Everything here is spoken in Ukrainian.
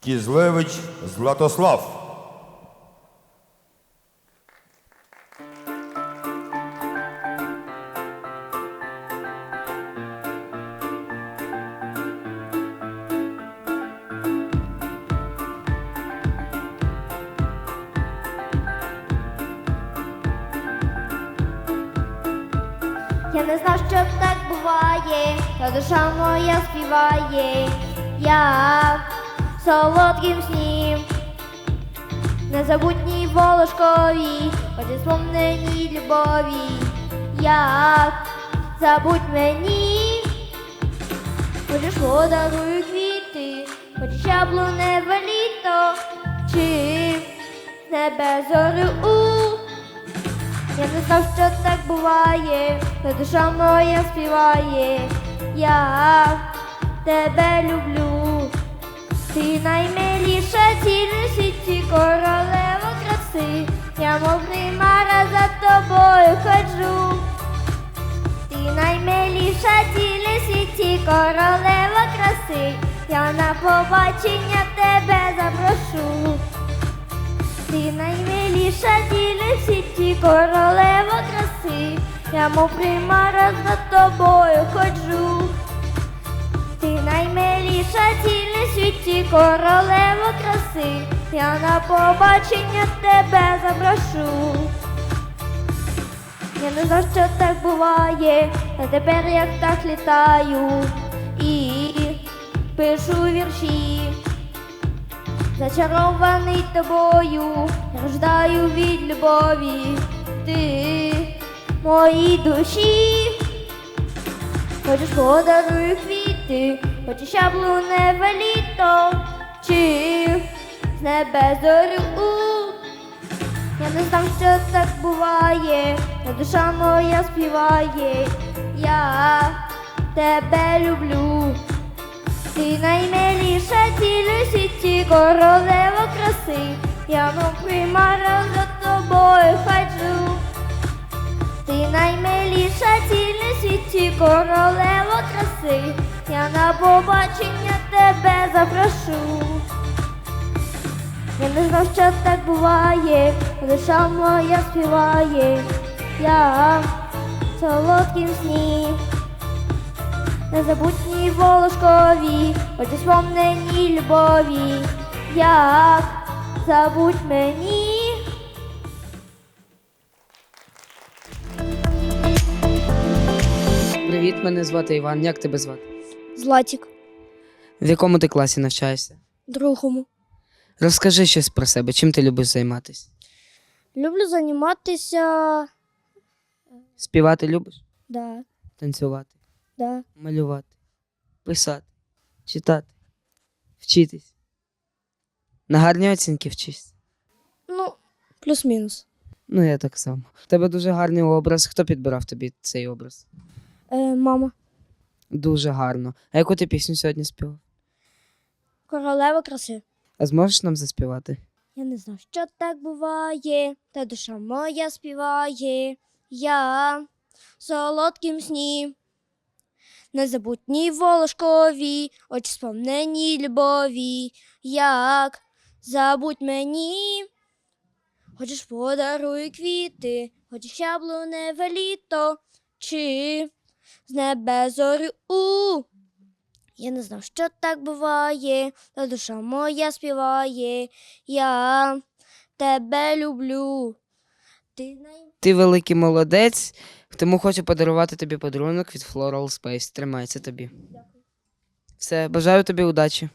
Кізлевич Златослав. Я не знав, що так буває, та душа моя співає, в солодким сні, незабутній волошкові, хоч сповненій любові, як забудь мені, хочеш подарую квіти, хоч яблуневе літо, чи небе зорю у. Я не знав, що так буває, та душа моя співає, я тебе люблю. Ти наймиліша світі, королева краси, я мов примара за тобою ходжу. Ти наймиліша світі, королева краси, я на побачення тебе запрошу. Ти наймиліша світі, королева краси, я мов примара за тобою ходжу. Ти наймиліша тілі в світі, королева краси, я на побачення тебе запрошу. Я не знав, що так буває, та тепер як так літаю і пишу вірші. Зачарований тобою, я ждаю від любові, ти моїй душі. Хочеш подарую квіти, хочеш яблуневе літо, чи з небе зорю. Я не знав, що так буває, та душа моя співає, я тебе люблю. Ти наймиліша цілю світі, королева краси, я мов примара за тобою ходжу. Ти наймиліша цілю світі, королева краси, я на побачення тебе запрошу. Я не знав, що так буває, душа моя співає, я в солодким сні незабутній волошкові, очі спомненій любові, як забудь мені. Привіт, мене звати Іван. Як тебе звати? Златік, В якому ти класі навчаєшся? другому. Розкажи щось про себе, чим ти любиш займатися? Люблю займатися. Співати любиш? Да, Танцювати, да. малювати, писати, читати, вчитись. На гарні оцінки вчишся. Ну, плюс-мінус. Ну, я так само. У тебе дуже гарний образ. Хто підбирав тобі цей образ? Е, мама. Дуже гарно. А яку ти пісню сьогодні співав? Королева краси. А зможеш нам заспівати? Я не знав, що так буває, та душа моя співає, я в солодким сні. Незабутній волошкові, очі сповнені любові, як забудь мені. Хочеш подаруй квіти, хочеш яблуневе літо, чи з небе зорю у. Я не знав, що так буває, та душа моя співає, я тебе люблю. Ти най... Ти великий молодець, тому хочу подарувати тобі подарунок від Floral Space. Тримай це тобі. Все, бажаю тобі удачі.